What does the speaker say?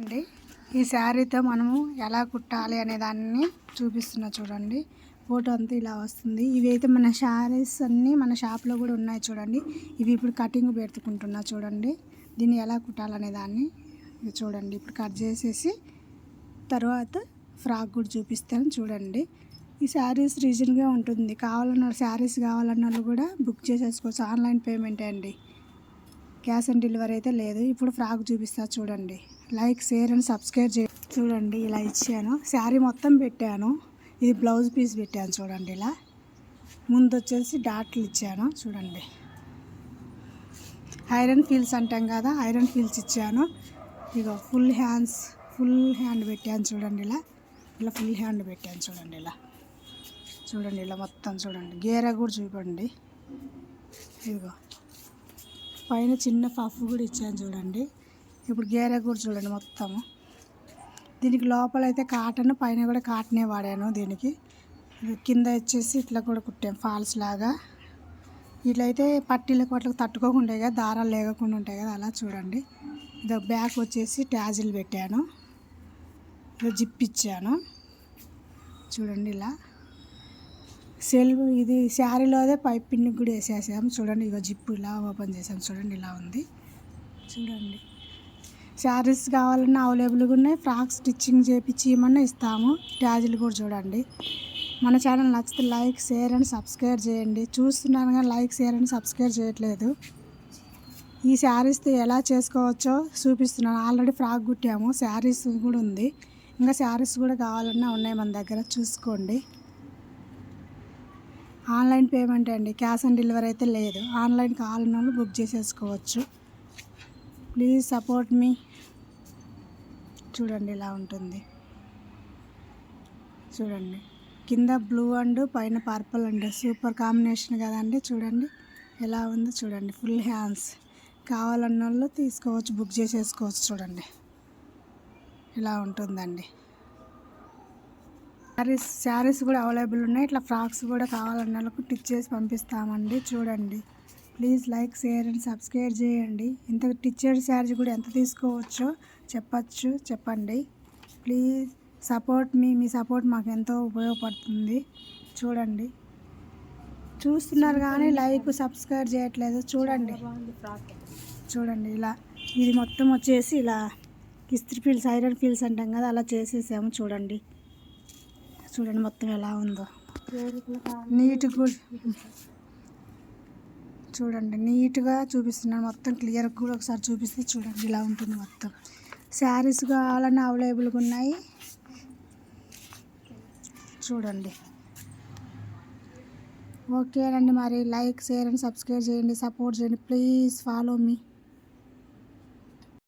అండి. ఈ శారీతో మనము ఎలా కుట్టాలి అనే దాన్ని చూపిస్తున్నా చూడండి. ఫోటో అంతా ఇలా వస్తుంది. ఇవి అయితే మన శారీస్ అన్నీ మన షాప్లో కూడా ఉన్నాయి చూడండి. ఇవి ఇప్పుడు కటింగ్ పెట్టుకుంటున్నా చూడండి. దీన్ని ఎలా కుట్టాలనే దాన్ని ఇది చూడండి. ఇప్పుడు కట్ చేసేసి తర్వాత ఫ్రాక్ కూడా చూపిస్తాను చూడండి. ఈ శారీస్ రీజన్గా ఉంటుంది. కావాలన్న శారీస్ కావాలన్న వాళ్ళు కూడా బుక్ చేసేసుకోవచ్చు. ఆన్లైన్ పేమెంటే అండి. క్యాష్ ఆన్ డెలివరీ అయితే లేదు. ఇప్పుడు ఫ్రాక్ చూపిస్తా చూడండి. లైక్ షేర్ అండ్ సబ్స్క్రైబ్ చే చూడండి ఇలా ఇచ్చాను. శారీ మొత్తం పెట్టాను. ఇది బ్లౌజ్ పీస్ పెట్టాను చూడండి ఇలా. ముందు వచ్చేసి డాట్లు ఇచ్చాను చూడండి. ఐరన్ ఫీల్స్ అంటాం కదా ఐరన్ ఫీల్స్ ఇచ్చాను. ఇక ఫుల్ హ్యాండ్స్ ఫుల్ హ్యాండ్ పెట్టాను చూడండి ఇలా. ఇలా ఫుల్ హ్యాండ్ పెట్టాను చూడండి ఇలా. చూడండి ఇలా మొత్తం చూడండి. గేరా కూడా చూపండి. ఇదిగో. పైన చిన్న పఫ్ కూడా ఇచ్చాను చూడండి. ఇప్పుడు గేర కూడా చూడండి మొత్తము. దీనికి లోపల అయితే కాటన్ పైన కూడా కాటనే వాడాను దీనికి. కింద వచ్చేసి ఇట్లా కూడా కుట్టాం ఫాల్స్ లాగా. ఇట్లయితే పట్టీలకు అట్లా తట్టుకోకుండా కదా దారాలు లేకుండా ఉంటాయి కదా అలా చూడండి. ఇది బ్యాక్ వచ్చేసి ట్యాజిల్ పెట్టాను. ఇలా జిప్ ఇచ్చాను. చూడండి ఇలా. సెల్వ్ ఇది శారీలోదే పైప్ పిన్నికి కూడా వేసేసాము. చూడండి ఇగో జిప్పు ఇలా ఓపెన్ చేసాము చూడండి ఇలా ఉంది. చూడండి. శారీస్ కావాలన్నా అవైలబుల్గా ఉన్నాయి. ఫ్రాక్ స్టిచ్చింగ్ చేపించి ఇవ్వమన్నా ఇస్తాము. ట్యాజులు కూడా చూడండి. మన ఛానల్ నచ్చితే లైక్ షేర్ అండ్ సబ్స్క్రైబ్ చేయండి. చూస్తున్నాను కానీ లైక్ షేర్ అండ్ సబ్స్క్రైబ్ చేయట్లేదు. ఈ శారీస్తో ఎలా చేసుకోవచ్చో చూపిస్తున్నాను. Already frock కుట్టాము. శారీస్ కూడా ఉంది. ఇంకా శారీస్ కూడా కావాలన్నా ఉన్నాయి మన దగ్గర. చూసుకోండి. ఆన్లైన్ పేమెంట్ అండి. క్యాష్ ఆన్ డెలివరీ అయితే లేదు. ఆన్లైన్ కావాలన్న వాళ్ళు బుక్ చేసేసుకోవచ్చు. Please support me. చూడండి ఇలా ఉంటుంది. చూడండి. కింద బ్లూ అండ్ పైన పర్పుల్ అండి సూపర్ కాంబినేషన్ కదండి చూడండి. ఎలా ఉందో చూడండి. Full hands. కావాలన్న వాళ్ళు తీసుకోవచ్చు బుక్ చేసేసుకోవచ్చు చూడండి. ఇలా ఉంటుందండి. శారీస్ శారీస్ కూడా అవైలబుల్ ఉన్నాయి. ఇట్లా ఫ్రాక్స్ కూడా కావాలన్న వాళ్ళకు టిచ్ చేసి పంపిస్తామండి. చూడండి. Please like share and subscribe చేయండి. ఇంత టిచ్చెడ్ శారీ కూడా ఎంత తీసుకోవచ్చో చెప్పచ్చు చెప్పండి. ప్లీజ్ సపోర్ట్ మీ మీ సపోర్ట్ మాకు ఎంతో ఉపయోగపడుతుంది. చూడండి. చూస్తున్నారు కానీ లైక్ సబ్స్క్రైబ్ చేయట్లేదు. చూడండి. చూడండి ఇలా ఇది మొత్తం వచ్చేసి ఇలా ఇస్త్రీ ఫీల్స్ ఐరన్ ఫీల్స్ అంటాం కదా అలా చేసేసాము చూడండి. చూడండి మొత్తం ఎలా ఉందో. నీట్గా చూడండి నీట్గా చూపిస్తున్నాను. మొత్తం క్లియర్గా కూడా ఒకసారి చూపిస్తే చూడండి ఇలా ఉంటుంది మొత్తం. శారీస్ కావాలన్నా అవైలబుల్గా ఉన్నాయి. చూడండి. ఓకేనండి మరి లైక్ షేర్ అండ్ సబ్స్క్రైబ్ చేయండి సపోర్ట్ చేయండి. Please follow me.